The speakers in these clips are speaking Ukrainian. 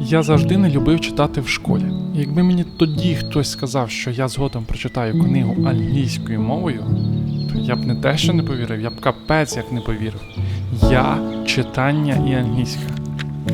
Я завжди не любив читати в школі. Якби мені тоді хтось сказав, що я згодом прочитаю книгу англійською мовою, то я б не те, що не повірив, я б капець як не повірив. Я читання і англійська.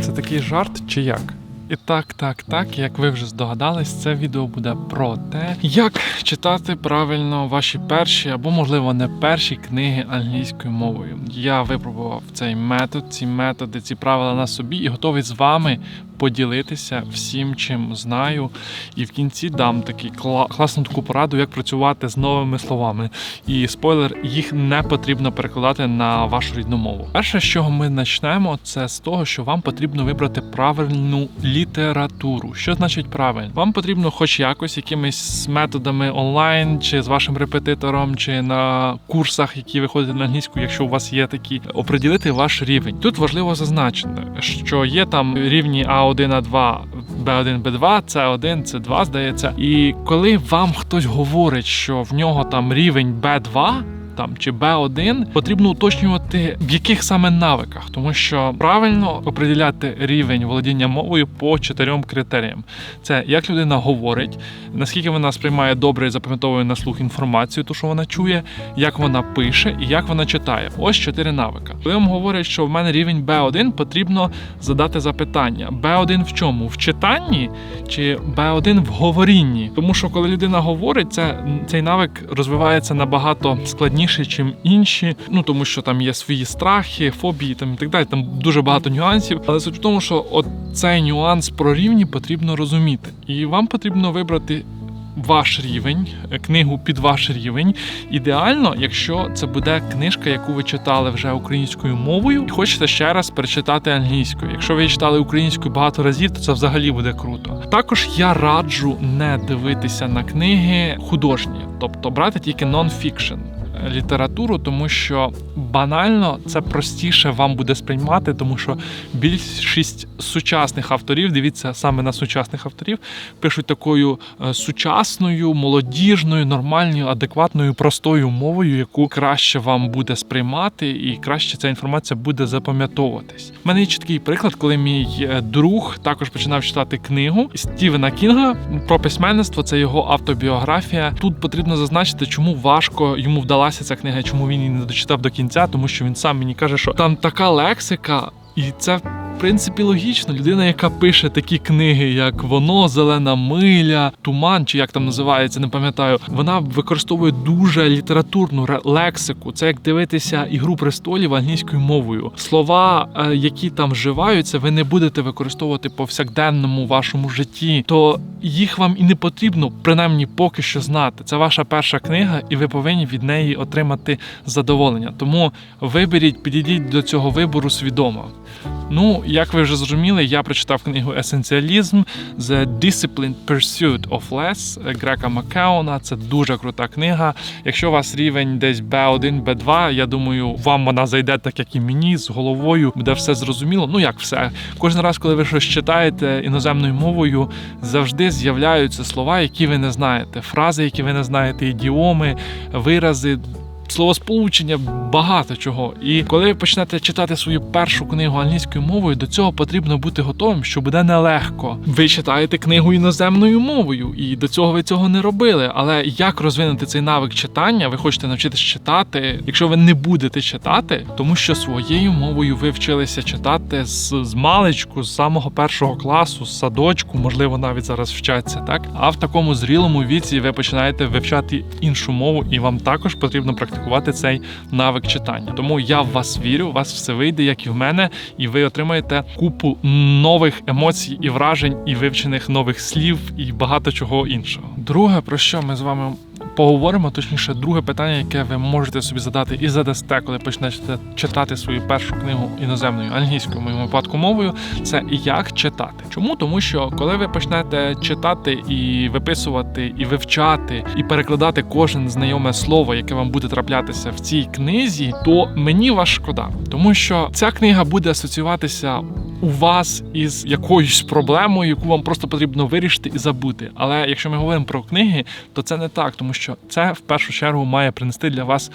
Це такий жарт чи як? І так, так, так, як ви вже здогадались, це відео буде про те, як читати правильно ваші перші або, можливо, не перші книги англійською мовою. Я випробував цей метод, ці методи, ці правила на собі і готовий з вами поділитися всім, чим знаю. І в кінці дам такий кла- класну таку пораду, як працювати з новими словами. І спойлер, їх не потрібно перекладати на вашу рідну мову. Перше, з чого ми почнемо, це з того, що вам потрібно вибрати правильну літературу. Що значить правильно? Вам потрібно, хоч якось, якимись методами онлайн, чи з вашим репетитором, чи на курсах, які виходять на англійську, якщо у вас є такі, оприділити ваш рівень. Тут важливо зазначити, що є там рівні А1, А2, Б1, Б2, С1, С2, здається. І коли вам хтось говорить, що в нього там рівень Б2, там чи Б1, потрібно уточнювати в яких саме навиках, тому що правильно определяти рівень володіння мовою по чотирьом критеріям: це як людина говорить, наскільки вона сприймає добре і запам'ятовує на слух інформацію, ту, що вона чує, як вона пише і як вона читає. Ось чотири навика. Коли вам говорять, що в мене рівень Б1, потрібно задати запитання: Б1 в чому? В читанні чи Б1 в говорінні? Тому що коли людина говорить, це цей навик розвивається набагато складніше, ніж інші. Ну тому що там є свої страхи, фобії там і так далі. Там дуже багато нюансів. Але суть в тому, що от цей нюанс про рівні потрібно розуміти, і вам потрібно вибрати. Ваш рівень, е, книгу під ваш рівень. Ідеально, якщо це буде книжка, яку ви читали вже українською мовою, і хочете ще раз перечитати англійською. Якщо ви читали українською багато разів, то це взагалі буде круто. Також я раджу не дивитися на книги художні, тобто брати тільки нон-фікшн літературу, тому що банально це простіше вам буде сприймати, тому що більшість сучасних авторів, дивіться саме на сучасних авторів, пишуть такою е, сучасною, молодіжною, нормальною, адекватною, простою мовою, яку краще вам буде сприймати, і краще ця інформація буде запам'ятовуватись. У мене є чіткий приклад, коли мій е, друг також починав читати книгу Стівена Кінга про письменництво. Це його автобіографія. Тут потрібно зазначити, чому важко йому вдалася ця книга, чому він її не дочитав до кінця, тому що він сам мені каже, що там така лексика, і це. Принципі, логічно, людина, яка пише такі книги, як воно, зелена миля, туман, чи як там називається, не пам'ятаю. Вона використовує дуже літературну лексику. Це як дивитися ігру престолів англійською мовою. Слова, е, які там вживаються, ви не будете використовувати повсякденному вашому житті, то їх вам і не потрібно, принаймні поки що знати. Це ваша перша книга, і ви повинні від неї отримати задоволення. Тому виберіть, підійдіть до цього вибору свідомо. Ну, як ви вже зрозуміли, я прочитав книгу Есенціалізм The Disciplined Pursuit of Less Грека Макеона. Це дуже крута книга. Якщо у вас рівень десь B1, B2, я думаю, вам вона зайде так, як і мені, з головою, буде все зрозуміло. Ну як все. Кожен раз, коли ви щось читаєте іноземною мовою, завжди з'являються слова, які ви не знаєте, фрази, які ви не знаєте, ідіоми, вирази. Словосполучення багато чого. І коли ви почнете читати свою першу книгу англійською мовою, до цього потрібно бути готовим, що буде нелегко. Ви читаєте книгу іноземною мовою, і до цього ви цього не робили. Але як розвинути цей навик читання? Ви хочете навчитися читати, якщо ви не будете читати, тому що своєю мовою ви вчилися читати з, з маличку, з самого першого класу, з садочку, можливо, навіть зараз вчаться, так? А в такому зрілому віці ви починаєте вивчати іншу мову, і вам також потрібно практикувати цей навик читання. Тому я в вас вірю, у вас все вийде, як і в мене, і ви отримаєте купу нових емоцій і вражень, і вивчених нових слів, і багато чого іншого. Друге, про що ми з вами поговоримо, точніше, друге питання, яке ви можете собі задати і задасте, коли почнете читати свою першу книгу іноземною англійською в моєму випадку мовою, це як читати. Чому? Тому що коли ви почнете читати і виписувати, і вивчати, і перекладати кожен знайоме слово, яке вам буде траплятися в цій книзі, то мені вас шкода, тому що ця книга буде асоціюватися у вас із якоюсь проблемою, яку вам просто потрібно вирішити і забути. Але якщо ми говоримо про книги, то це не так, тому що що це в першу чергу має принести для вас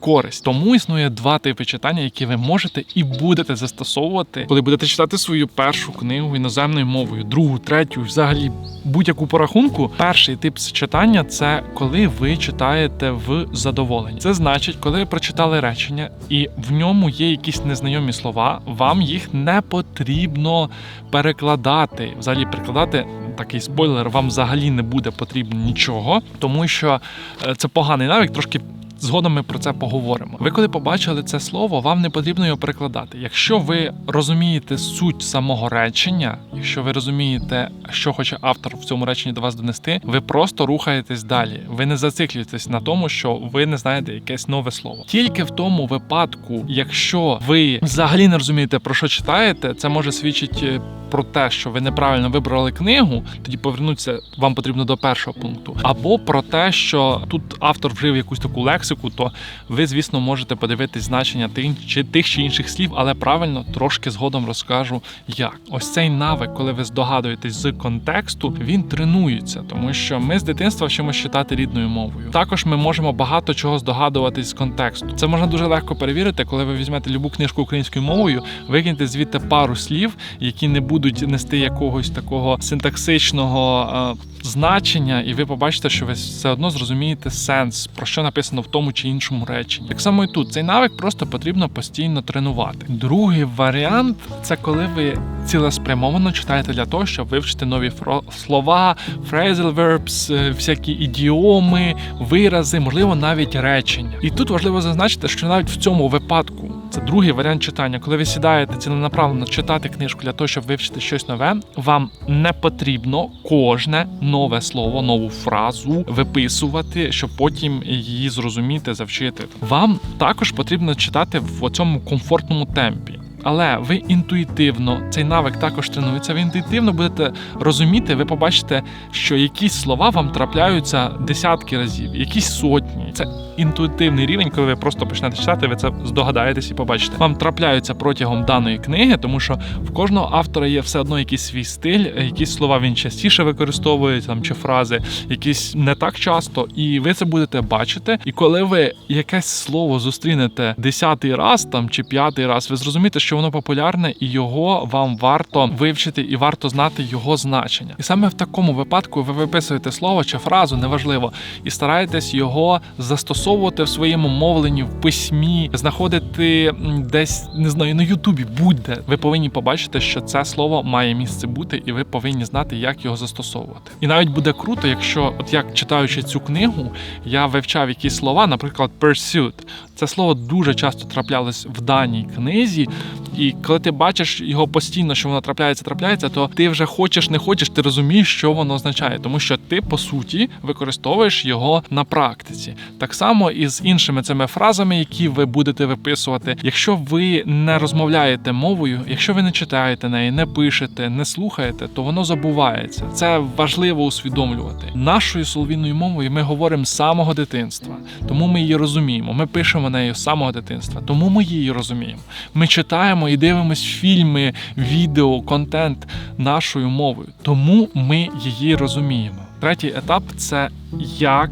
користь. Тому існує два типи читання, які ви можете і будете застосовувати, коли будете читати свою першу книгу іноземною мовою, другу, третю, взагалі будь-яку порахунку. Перший тип читання це коли ви читаєте в задоволенні. Це значить, коли ви прочитали речення, і в ньому є якісь незнайомі слова, вам їх не потрібно перекладати. Взагалі перекладати такий спойлер, вам взагалі не буде потрібно нічого, тому що е, це поганий навик, трошки. Згодом ми про це поговоримо. Ви коли побачили це слово, вам не потрібно його перекладати. Якщо ви розумієте суть самого речення, якщо ви розумієте, що хоче автор в цьому реченні до вас донести, ви просто рухаєтесь далі. Ви не зациклюєтесь на тому, що ви не знаєте якесь нове слово. Тільки в тому випадку, якщо ви взагалі не розумієте про що читаєте, це може свідчити про те, що ви неправильно вибрали книгу, тоді повернутися вам потрібно до першого пункту, або про те, що тут автор вжив якусь таку лексику, то ви, звісно, можете подивитись значення тих чи тих чи інших слів, але правильно трошки згодом розкажу як. Ось цей навик, коли ви здогадуєтесь з контексту, він тренується, тому що ми з дитинства вчимось читати рідною мовою. Також ми можемо багато чого здогадуватись з контексту. Це можна дуже легко перевірити, коли ви візьмете любу книжку українською мовою, викиньте звідти пару слів, які не будуть нести якогось такого синтаксичного е, значення, і ви побачите, що ви все одно зрозумієте сенс, про що написано в тому чи іншому реченні. Так само і тут цей навик просто потрібно постійно тренувати. Другий варіант це коли ви цілеспрямовано читаєте для того, щоб вивчити нові слова, phrasal verbs, е, всякі ідіоми, вирази, можливо, навіть речення. І тут важливо зазначити, що навіть в цьому випадку. Це другий варіант читання. Коли ви сідаєте ціленаправленно читати книжку для того, щоб вивчити щось нове, вам не потрібно кожне нове слово, нову фразу виписувати, щоб потім її зрозуміти, завчити. Вам також потрібно читати в цьому комфортному темпі. Але ви інтуїтивно цей навик також тренується. Ви інтуїтивно будете розуміти, ви побачите, що якісь слова вам трапляються десятки разів, якісь сотні. Це інтуїтивний рівень, коли ви просто почнете читати, ви це здогадаєтесь і побачите. Вам трапляються протягом даної книги, тому що в кожного автора є все одно якийсь свій стиль, якісь слова він частіше використовує там чи фрази, якісь не так часто, і ви це будете бачити. І коли ви якесь слово зустрінете десятий раз там чи п'ятий раз, ви зрозумієте, що воно популярне, і його вам варто вивчити і варто знати його значення. І саме в такому випадку ви виписуєте слово чи фразу, неважливо, і стараєтесь його застосовувати в своєму мовленні, в письмі, знаходити десь не знаю на Ютубі. Будь-де ви повинні побачити, що це слово має місце бути, і ви повинні знати, як його застосовувати. І навіть буде круто, якщо, от як читаючи цю книгу, я вивчав якісь слова, наприклад, pursuit. Це слово дуже часто траплялось в даній книзі. І коли ти бачиш його постійно, що воно трапляється, трапляється, то ти вже хочеш, не хочеш, ти розумієш, що воно означає, тому що ти по суті використовуєш його на практиці. Так само і з іншими цими фразами, які ви будете виписувати. Якщо ви не розмовляєте мовою, якщо ви не читаєте неї, не пишете, не слухаєте, то воно забувається. Це важливо усвідомлювати. Нашою солов'їною мовою ми говоримо з самого дитинства, тому ми її розуміємо. Ми пишемо нею з самого дитинства, тому ми її розуміємо. Ми читаємо і дивимось фільми, відео, контент нашою мовою, тому ми її розуміємо. Третій етап це як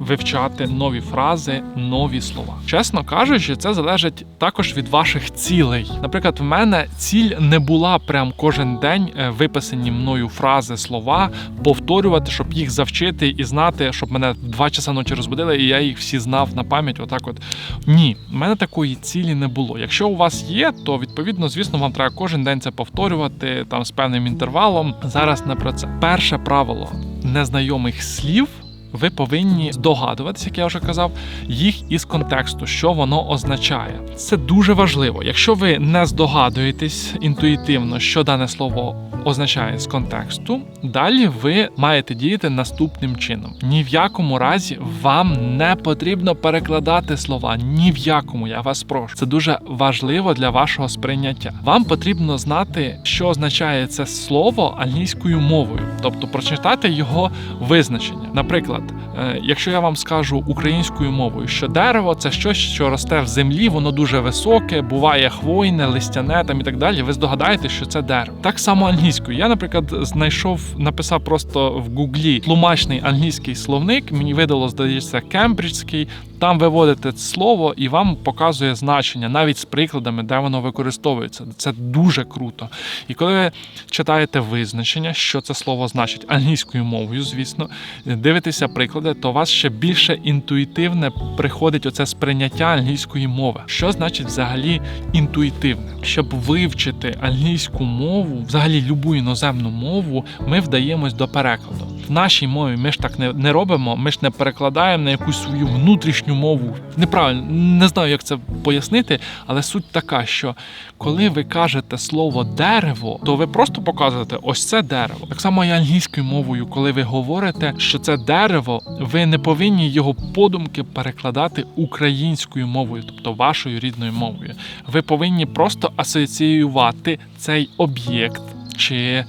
вивчати нові фрази, нові слова. Чесно кажучи, це залежить також від ваших цілей. Наприклад, в мене ціль не була прям кожен день е, виписані мною фрази, слова, повторювати, щоб їх завчити і знати, щоб мене два часа ночі розбудили, і я їх всі знав на пам'ять. Отак, от ні, в мене такої цілі не було. Якщо у вас є, то відповідно, звісно, вам треба кожен день це повторювати там з певним інтервалом. Зараз не про це. Перше правило незнайомих слів. Ви повинні здогадуватися, як я вже казав, їх із контексту, що воно означає. Це дуже важливо. Якщо ви не здогадуєтесь інтуїтивно, що дане слово означає з контексту, далі ви маєте діяти наступним чином: ні в якому разі вам не потрібно перекладати слова. Ні в якому, я вас прошу. Це дуже важливо для вашого сприйняття. Вам потрібно знати, що означає це слово англійською мовою, тобто прочитати його визначення. Наприклад, Наприклад, е, якщо я вам скажу українською мовою, що дерево це щось, що росте в землі, воно дуже високе, буває хвойне, листяне там і так далі. Ви здогадаєте, що це дерево. Так само англійською. Я, наприклад, знайшов, написав просто в гуглі тлумачний англійський словник. Мені видало, здається, кембриджський. Там виводите слово і вам показує значення, навіть з прикладами, де воно використовується. Це дуже круто. І коли ви читаєте визначення, що це слово значить англійською мовою, звісно, дивитеся приклади, то у вас ще більше інтуїтивне приходить оце сприйняття англійської мови. Що значить взагалі інтуїтивне? Щоб вивчити англійську мову, взагалі любу іноземну мову, ми вдаємось до перекладу. Нашій мові ми ж так не, не робимо, ми ж не перекладаємо на якусь свою внутрішню мову. Неправильно, не знаю, як це пояснити, але суть така, що коли ви кажете слово дерево, то ви просто показуєте ось це дерево. Так само і англійською мовою, коли ви говорите, що це дерево, ви не повинні його подумки перекладати українською мовою, тобто вашою рідною мовою. Ви повинні просто асоціювати цей об'єкт. Чи е,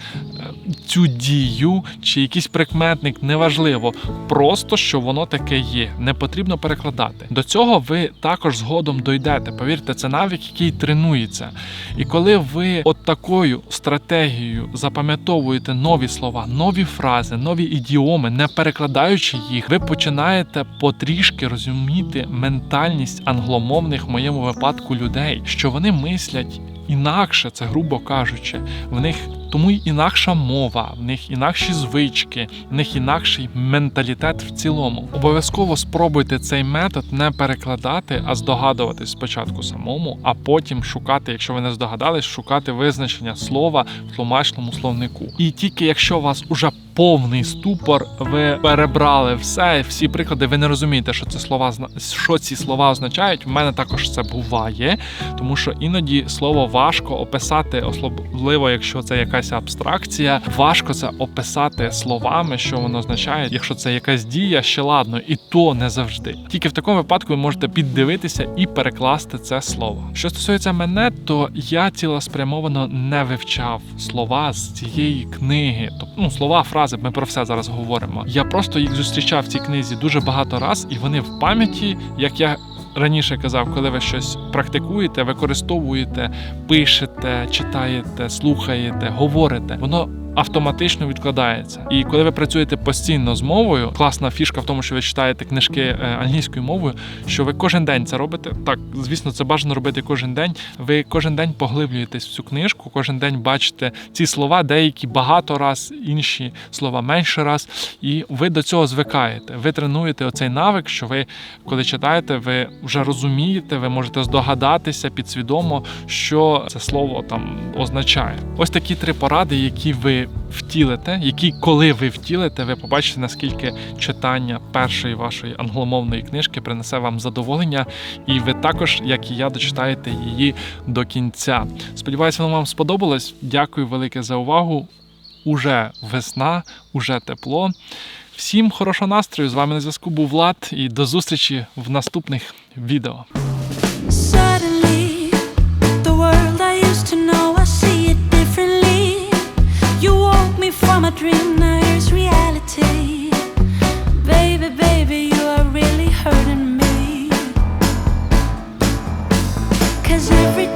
цю дію, чи якийсь прикметник, неважливо, просто що воно таке є, не потрібно перекладати. До цього ви також згодом дойдете. Повірте, це навик, який тренується. І коли ви от такою стратегією запам'ятовуєте нові слова, нові фрази, нові ідіоми, не перекладаючи їх, ви починаєте потрішки розуміти ментальність англомовних в моєму випадку людей, що вони мислять. Інакше, це грубо кажучи, в них тому й інакша мова, в них інакші звички, в них інакший менталітет в цілому. Обов'язково спробуйте цей метод не перекладати, а здогадуватись спочатку самому, а потім шукати, якщо ви не здогадались, шукати визначення слова в тлумачному словнику. І тільки якщо вас уже повний ступор, ви перебрали все, всі приклади, ви не розумієте, що це слова що ці слова означають. У мене також це буває, тому що іноді слово важко описати, особливо якщо це якась абстракція. Важко це описати словами, що воно означає. Якщо це якась дія, ще ладно, і то не завжди. Тільки в такому випадку ви можете піддивитися і перекласти це слово. Що стосується мене, то я цілеспрямовано не вивчав слова з цієї книги, тобто ну слова, фрази. Ми про все зараз говоримо. Я просто їх зустрічав в цій книзі дуже багато раз, і вони в пам'яті, як я раніше казав, коли ви щось практикуєте, використовуєте, пишете, читаєте, слухаєте, говорите, воно. Автоматично відкладається, і коли ви працюєте постійно з мовою, класна фішка в тому, що ви читаєте книжки е, англійською мовою, що ви кожен день це робите. Так, звісно, це бажано робити кожен день. Ви кожен день поглиблюєтесь в цю книжку, кожен день бачите ці слова, деякі багато раз, інші слова менше раз, і ви до цього звикаєте. Ви тренуєте оцей навик, що ви, коли читаєте, ви вже розумієте, ви можете здогадатися підсвідомо, що це слово там означає. Ось такі три поради, які ви втілите, які, коли ви втілите, ви побачите, наскільки читання першої вашої англомовної книжки принесе вам задоволення, і ви також, як і я, дочитаєте її до кінця. Сподіваюся, воно вам сподобалось. Дякую велике за увагу. Уже весна, уже тепло. Всім хорошого настрою! З вами на зв'язку був Влад і до зустрічі в наступних відео. Suddenly, the world I used to know, a dream, now reality. Baby, baby, you are really hurting me. Cause every